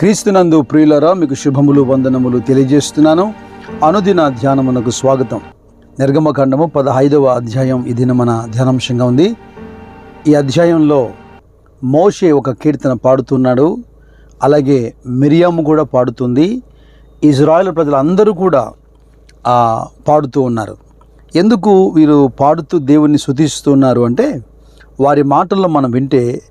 క్రీస్తునందు ప్రియులరా మీకు శుభములు వందనములు తెలియజేస్తున్నాను. అనుదిన ధ్యానమునకు స్వాగతం. నిర్గమకాండము పదహైదవ అధ్యాయం. ఇది మన ధ్యానాంశంగా ఉంది. ఈ అధ్యాయంలో మోషే ఒక కీర్తన పాడుతున్నాడు. అలాగే మిరియాము కూడా పాడుతుంది. ఇజ్రాయెల్ ప్రజలందరూ కూడా పాడుతూ ఉన్నారు. ఎందుకు వీరు పాడుతూ దేవుణ్ణి శుతిస్తున్నారు అంటే వారి మాటల్లో మనం వింటే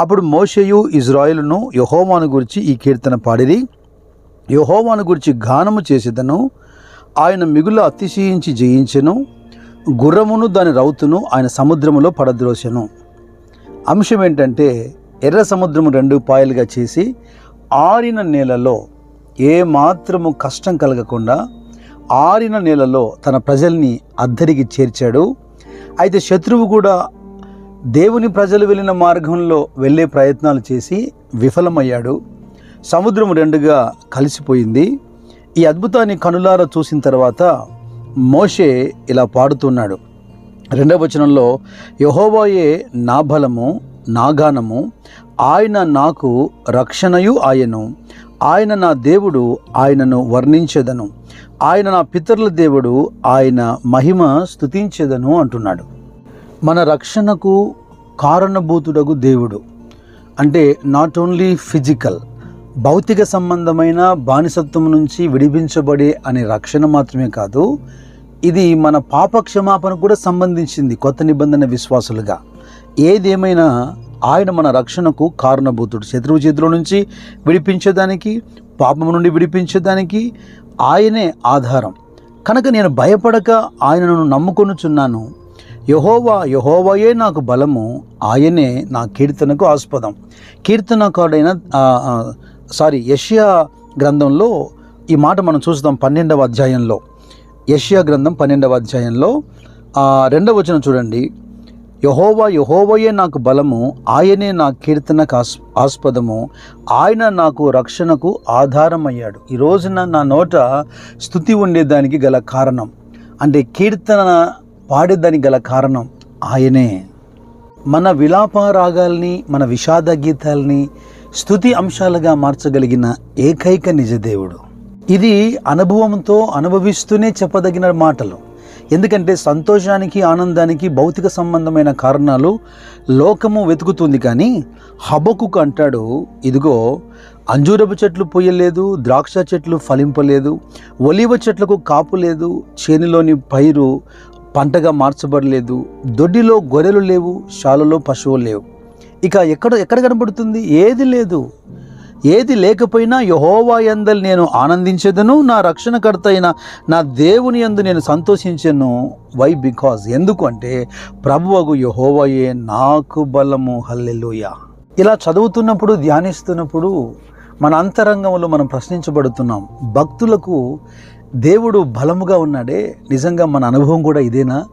అప్పుడు మోషయు ఇజ్రాయిల్ను యహోవాను గురించి ఈ కీర్తన పాడిరి. యహోవాను గురించి గానము చేసేదను ఆయన మిగులు అతిశయించి జయించెను గుర్రమును దాని రౌతును ఆయన సముద్రములో పడద్రోసెను. అంశం ఏంటంటే ఎర్ర సముద్రము రెండు పాయలుగా చేసి ఆరిన నేలలో ఏ మాత్రము కష్టం కలగకుండా ఆరిన నేలలో తన ప్రజల్ని అద్దరికి చేర్చాడు. అయితే శత్రువు కూడా దేవుని ప్రజలు వెళ్ళిన మార్గంలో వెళ్ళే ప్రయత్నాలు చేసి విఫలమయ్యాడు. సముద్రం రెండుగా కలిసిపోయింది. ఈ అద్భుతాన్ని కనులారా చూసిన తర్వాత మోషే ఇలా పాడుతున్నాడు. రెండవ వచనంలో యహోవాయే నా బలము నా గానము ఆయన నాకు రక్షణయు ఆయను. ఆయన నా దేవుడు ఆయనను వర్ణించెదను. ఆయన నా పితరుల దేవుడు ఆయన మహిమ స్థుతించేదను అంటున్నాడు. మన రక్షణకు కారణభూతుడగు దేవుడు. అంటే నాట్ ఓన్లీ ఫిజికల్ భౌతిక సంబంధమైన బానిసత్వం నుంచి విడిపించబడే అనే రక్షణ మాత్రమే కాదు ఇది మన పాప క్షమాపణ కూడా సంబంధించింది కొత్త నిబంధన విశ్వాసులుగా. ఏదేమైనా ఆయన మన రక్షణకు కారణభూతుడు. శత్రువు చేతుల నుంచి విడిపించేదానికి పాపము నుండి విడిపించేదానికి ఆయనే ఆధారం. కనుక నేను భయపడక ఆయనను నమ్ముకొనుచున్నాను. యహోవా యహోవాయే నాకు బలము ఆయనే నా కీర్తనకు ఆస్పదం. కీర్తనకారుడైన సారీ యషియా గ్రంథంలో ఈ మాట మనం చూస్తాం పన్నెండవ అధ్యాయంలో. యషియా గ్రంథం పన్నెండవ అధ్యాయంలో రెండవ వచనం చూడండి. యహోవా యహోవయే నాకు బలము ఆయనే నా కీర్తనకు ఆస్ ఆస్పదము ఆయన నాకు రక్షణకు ఆధారమయ్యాడు. ఈ రోజున నా నోట స్థుతి ఉండేదానికి గల కారణం. అంటే కీర్తన పాడేదానికి గల కారణం ఆయనే. మన విలాపారాగాల్ని మన విషాద గీతాల్ని స్థుతి అంశాలుగా మార్చగలిగిన ఏకైక నిజదేవుడు ఇది అనుభవంతో అనుభవిస్తూనే చెప్పదగిన మాటలు. ఎందుకంటే సంతోషానికి ఆనందానికి భౌతిక సంబంధమైన కారణాలు లోకము వెతుకుతుంది కానీ హబకుకు అంటాడు ఇదిగో అంజూరపు చెట్లు పొయ్యలేదు ద్రాక్ష చెట్లు ఫలింపలేదు ఒలివ చెట్లకు కాపు లేదు చేనులోని పైరు పంటగా మార్చబడలేదు దొడ్డిలో గొర్రెలు లేవు శాలలో పశువులు లేవు. ఇక ఎక్కడ ఎక్కడ కనబడుతుంది? ఏది లేదు. ఏది లేకపోయినా యహోవా యందల్ నేను ఆనందించేదను నా రక్షణకర్త అయిన నా దేవుని యందు నేను సంతోషించను. వై బికాజ్ ఎందుకంటే ప్రభువగు యహోవయే నాకు బలము. హల్లెలుయ ఇలా చదువుతున్నప్పుడు ధ్యానిస్తున్నప్పుడు మన అంతరంగంలో మనం ప్రశ్నించబడుతున్నాం. భక్తులకు దేవుడు బలముగా ఉన్నాడే. నిజంగా మన అనుభవం కూడా ఇదేనా?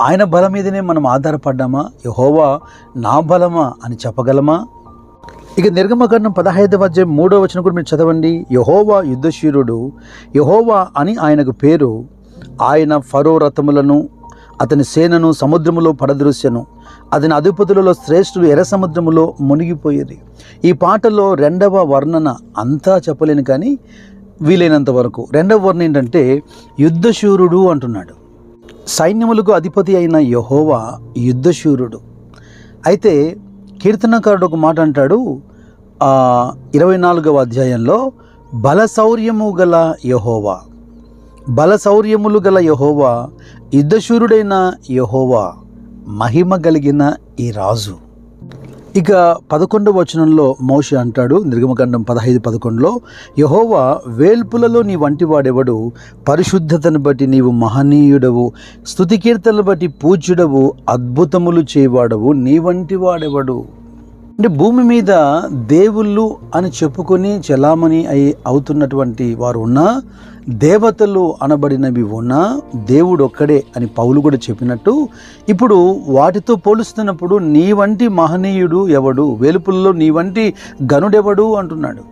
ఆయన బలం మీదనే మనం ఆధారపడ్డామా? యహోవా నా బలమా అని చెప్పగలమా? ఇక నిర్గమకాండం పదహైదవ అధ్యాయం మూడో వచనం కూడా మీరు చదవండి. యహోవా యుద్ధశీరుడు యహోవా అని ఆయనకు పేరు. ఆయన ఫరో రథములను అతని సేనను సముద్రములో పడదృశ్యను అతని అధిపతులలో శ్రేష్ఠులు ఎర్ర సముద్రములో మునిగిపోయేది. ఈ పాటలో రెండవ వర్ణన అంతా చెప్పలేను కానీ వీలైనంత వరకు. రెండవ వర్ణం ఏంటంటే యుద్ధశూరుడు అంటున్నాడు. సైన్యములకు అధిపతి అయిన యహోవా యుద్ధశూరుడు. అయితే కీర్తనకారుడు ఒక మాట అంటాడు ఇరవై నాలుగవ అధ్యాయంలో బలశౌర్యము గల యహోవా. బలశౌర్యములు గల యహోవా యుద్ధశూరుడైన యహోవా మహిమ కలిగిన ఈ రాజు. ఇక పదకొండవ వచనంలో మోష అంటాడు నిర్గమకాండం పదహైదు పదకొండులో యహోవా వేల్పులలో నీ వంటి వాడెవడు పరిశుద్ధతను బట్టి నీవు మహనీయుడవు. స్థుతికీర్తనను బట్టి పూజ్యుడవు. అద్భుతములు చేయవాడవు. నీ వంటి వాడెవడు? అంటే భూమి మీద దేవుళ్ళు అని చెప్పుకొని చలామణి అయి అవుతున్నటువంటి వారు ఉన్నా దేవతలు అనబడినవి ఉన్నా దేవుడు ఒక్కడే అని పౌలు కూడా చెప్పినట్టు ఇప్పుడు వాటితో పోలుస్తున్నప్పుడు నీ వంటి మహనీయుడు ఎవడు? వెలుపుల్లో నీ వంటి గనుడెవడు అంటున్నాడు.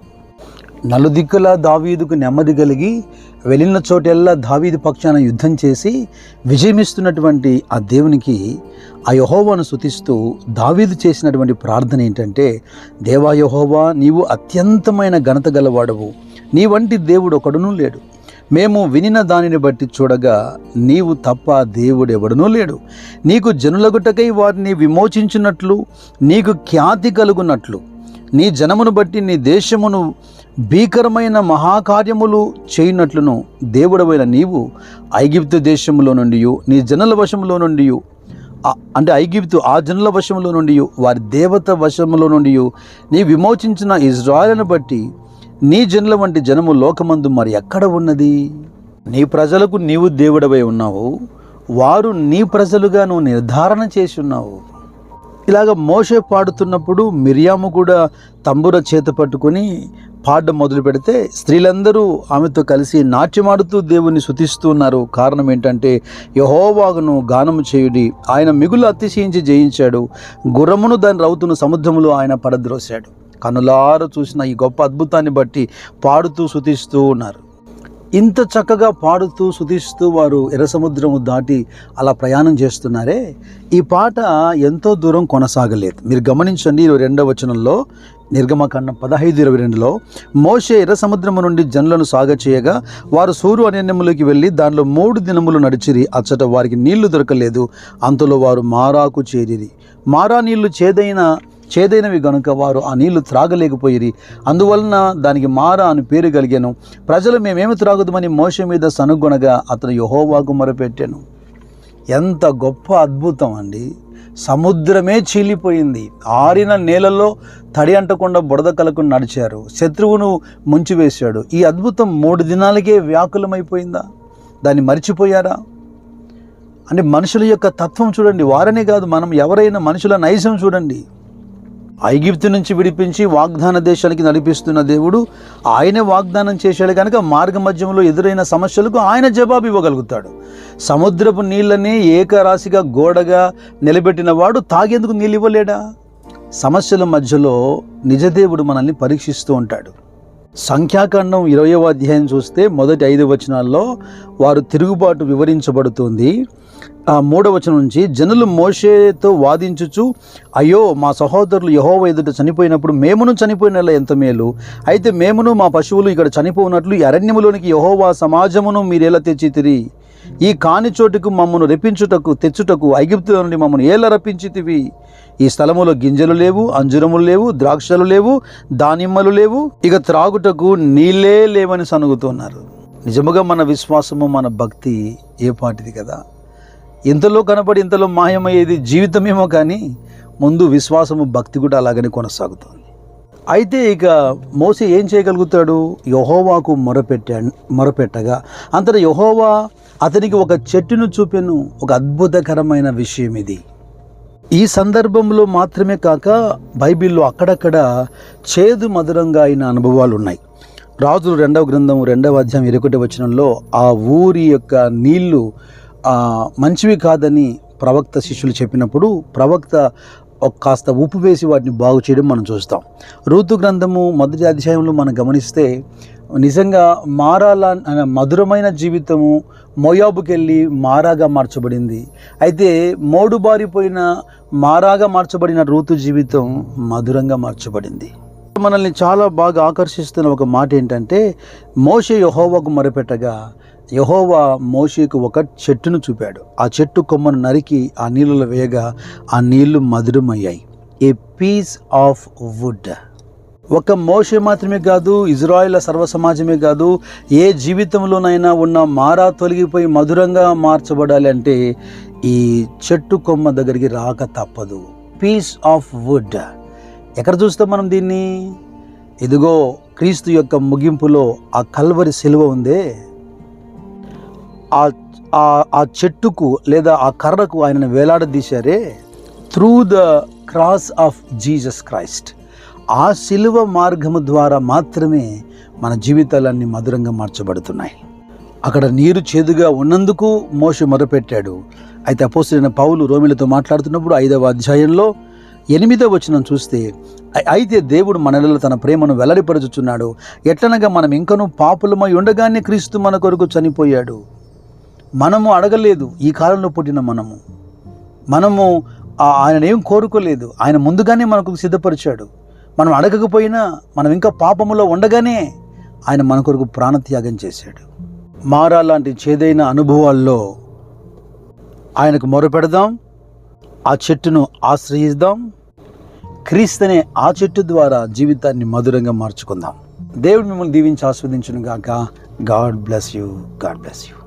నలుదిక్కుల దావీదుకు నెమ్మది కలిగి వెళ్ళిన చోటెల్లా దావీదు పక్షాన యుద్ధం చేసి విజయమిస్తున్నటువంటి ఆ దేవునికి ఆ యహోవాను శుతిస్తూ దావీదు చేసినటువంటి ప్రార్థన ఏంటంటే దేవా యహోవా నీవు అత్యంతమైన ఘనత గలవాడవు. నీ వంటి దేవుడు ఒకడునూ లేడు. మేము వినిన దానిని బట్టి చూడగా నీవు తప్ప దేవుడెవడనూ లేడు. నీకు జనులగుటకై వారిని విమోచించినట్లు నీకు ఖ్యాతి కలుగునట్లు. నీ జనమును బట్టి నీ దేశమును భీకరమైన మహాకార్యములు చేయనట్లును దేవుడవైన నీవు ఐగిప్తు దేశములో నుండి నీ జనుల వశములో నుండి అంటే ఐగిప్తు ఆ జనుల వశములో నుండి వారి దేవత వశములో నుండి నీ విమోచించిన ఇజ్రాయలను బట్టి నీ జనుల వంటి జనము లోకమందు మరి ఎక్కడ ఉన్నది? నీ ప్రజలకు నీవు దేవుడవై ఉన్నావు వారు నీ ప్రజలుగా నువ్వు నిర్ధారణ చేసి ఉన్నావు. ఇలాగ మోషే పాడుతున్నప్పుడు మిరియాము కూడా తంబుర చేత పట్టుకొని పాడడం మొదలు పెడితే స్త్రీలందరూ ఆమెతో కలిసి నాట్యమాడుతూ దేవుని శుతిస్తూ ఉన్నారు. కారణం ఏంటంటే యహోవాగును గానము చేయుడి. ఆయన మిగులు అతిశయించి జయించాడు. గుర్రమును దాని రౌతును సముద్రములో ఆయన పడద్రోశాడు. కనులారు చూసిన ఈ గొప్ప అద్భుతాన్ని బట్టి పాడుతూ శుతిస్తూ ఉన్నారు. ఇంత చక్కగా పాడుతూ శుతిస్తూ వారు ఎర్ర సముద్రము దాటి అలా ప్రయాణం చేస్తున్నారే? ఈ పాట ఎంతో దూరం కొనసాగలేదు. మీరు గమనించండి ఇరవై రెండవ వచనంలో నిర్గమకాండం పదహైదు ఇరవై రెండులో మోషే ఎర్ర సముద్రము నుండి జనులను సాగు చేయగా వారు సూరు అరణ్యములోకి వెళ్ళి దానిలో మూడు దినములు నడిచిరి అచ్చట వారికి నీళ్ళు దొరకలేదు అంతలో వారు మారాకు చేరిరి. మారా నీళ్ళు చేదైన చేదైనవి గనుక వారు ఆ నీళ్ళు త్రాగలేకపోయిరి. అందువలన దానికి మారా అని పేరు కలిగాను. ప్రజలు మేమేమి త్రాగుదామని మోస మీద సనుగొనగా అతను యహోవాకు మొరపెట్టాను. ఎంత గొప్ప అద్భుతం అండి. సముద్రమే చీలిపోయింది. ఆరిన నేలలో తడి అంటకుండా బుడద కలకు నడిచారు. శత్రువును ముంచివేశాడు. ఈ అద్భుతం మూడు దినాలకే వ్యాకులమైపోయిందా? దాన్ని మర్చిపోయారా? అంటే మనుషుల యొక్క తత్వం చూడండి. వారనే కాదు మనం ఎవరైనా మనుషుల నైజం చూడండి. ఐగిప్తు నుంచి విడిపించి వాగ్దాన దేశానికి నడిపిస్తున్న దేవుడు ఆయనే వాగ్దానం చేశాడు కనుక మార్గ మధ్యంలో ఎదురైన సమస్యలకు ఆయన జవాబు ఇవ్వగలుగుతాడు. సముద్రపు నీళ్ళని ఏకరాశిగా గోడగా నిలబెట్టిన వాడు తాగేందుకు నీళ్ళు ఇవ్వలేడా? సమస్యల మధ్యలో నిజదేవుడు మనల్ని పరీక్షిస్తూ ఉంటాడు. సంఖ్యాకాండం ఇరవయవ అధ్యాయం చూస్తే మొదటి ఐదు వచనాల్లో వారు తిరుగుబాటు వివరించబడుతుంది. మూడవ వచనం నుంచి జనులు మోషేతో వాదించుచు అయ్యో మా సహోదరులు యహోవ ఎదుట చనిపోయినప్పుడు మేమును చనిపోయిన ఎంత మేలు? అయితే మేమును మా పశువులు ఇక్కడ చనిపోయినట్లు అరణ్యములోనికి యహోవా సమాజమును మీరెలా తెచ్చితిరి? ఈ కాని చోటుకు మమ్మను రెప్పించుటకు తెచ్చుటకు ఐగిప్తుల నుండి మమ్మను ఏలా రప్పించితివి? ఈ స్థలములో గింజలు లేవు అంజురములు లేవు ద్రాక్షలు లేవు దానిమ్మలు లేవు ఇక త్రాగుటకు నీళ్ళే లేవని సనుగుతున్నారు నిజముగా మన విశ్వాసము మన భక్తి ఏ పాటిది కదా? ఇంతలో కనపడి ఇంతలో మాయమయ్యేది జీవితమేమో కానీ ముందు విశ్వాసము భక్తి కూడా అలాగనే కొనసాగుతుంది. అయితే ఇక మోసే ఏం చేయగలుగుతాడు? యహోవాకు మొరపెట్టా మొరపెట్టగా అంతట యహోవా అతనికి ఒక చెట్టును చూపెను. ఒక అద్భుతకరమైన విషయం ఇది. ఈ సందర్భంలో మాత్రమే కాక బైబిల్లో అక్కడక్కడ చేదు మధురంగా అయిన అనుభవాలు ఉన్నాయి రాజులు రెండవ గ్రంథం రెండవ అధ్యాయం ఇరొకటి వచనంలో ఆ ఊరి యొక్క నీళ్ళు మంచివి కాదని ప్రవక్త శిష్యులు చెప్పినప్పుడు ప్రవక్త ఒక కాస్త ఉప్పు వేసి వాటిని బాగు చేయడం మనం చూస్తాం. ఋతు గ్రంథము మొదటి అధ్యాయంలో మనం గమనిస్తే నిజంగా మారాల మధురమైన జీవితము మోయాబుకెళ్ళి మారాగా మార్చబడింది. అయితే మోడుబారిపోయిన మారాగా మార్చబడిన ఋతు జీవితం మధురంగా మార్చబడింది. మనల్ని చాలా బాగా ఆకర్షిస్తున్న ఒక మాట ఏంటంటే మోషే యహోవాకు మొరపెట్టగా యహోవా మోషేకు ఒక చెట్టును చూపాడు. ఆ చెట్టు కొమ్మను నరికి ఆ నీళ్ళలో వేయగా ఆ నీళ్ళు మధురమయ్యాయి. ఏ పీస్ ఆఫ్ వుడ్ ఒక మోషే మాత్రమే కాదు ఇజ్రాయిల్ సర్వ సమాజమే కాదు ఏ జీవితంలోనైనా ఉన్న మారా తొలగిపోయి మధురంగా మార్చబడాలి అంటే ఈ చెట్టు కొమ్మ దగ్గరికి రాక తప్పదు. పీస్ ఆఫ్ వుడ్ ఎక్కడ చూస్తాం మనం దీన్ని? ఇదిగో క్రీస్తు యొక్క ముగింపులో ఆ కల్వరి సిలువ ఉందే. ఆ ఆ- చెట్టుకు లేదా ఆ కర్రకు ఆయనను వేలాడదీశారే through the cross of Jesus Christ ఆ శిలువ మార్గము ద్వారా మాత్రమే మన జీవితాలన్నీ మధురంగా మార్చబడుతున్నాయి. అక్కడ నీరు చేదుగా ఉన్నందుకు మోష మొరపెట్టాడు. అయితే అపోసిన పౌలు రోమిలతో మాట్లాడుతున్నప్పుడు ఐదవ అధ్యాయంలో ఎనిమిదో వచనం చూస్తే అయితే దేవుడు మనలలో తన ప్రేమను వెల్లడిపరచుచున్నాడు. ఎట్లనగా మనం ఇంకనూ పాపులమై ఉండగానే క్రీస్తు మన కొరకు చనిపోయాడు. మనము అడగలేదు ఈ కాలంలో పుట్టిన మనము. మనము ఆయన ఏం కోరుకోలేదు. ఆయన ముందుగానే మనకు సిద్ధపరిచాడు. మనం అడగకపోయినా మనం ఇంకా పాపములో ఉండగానే ఆయన మన కొరకు ప్రాణత్యాగం చేశాడు. మారా లాంటి చేదైన అనుభవాల్లో ఆయనకు మొరపెడదాం. ఆ చెట్టును ఆశ్రయిద్దాం. క్రీస్తునే ఆ చెట్టు ద్వారా జీవితాన్ని మధురంగా మార్చుకుందాం. దేవుడు మిమ్మల్ని దీవించి ఆస్వాదించును గాక God bless you. God bless you.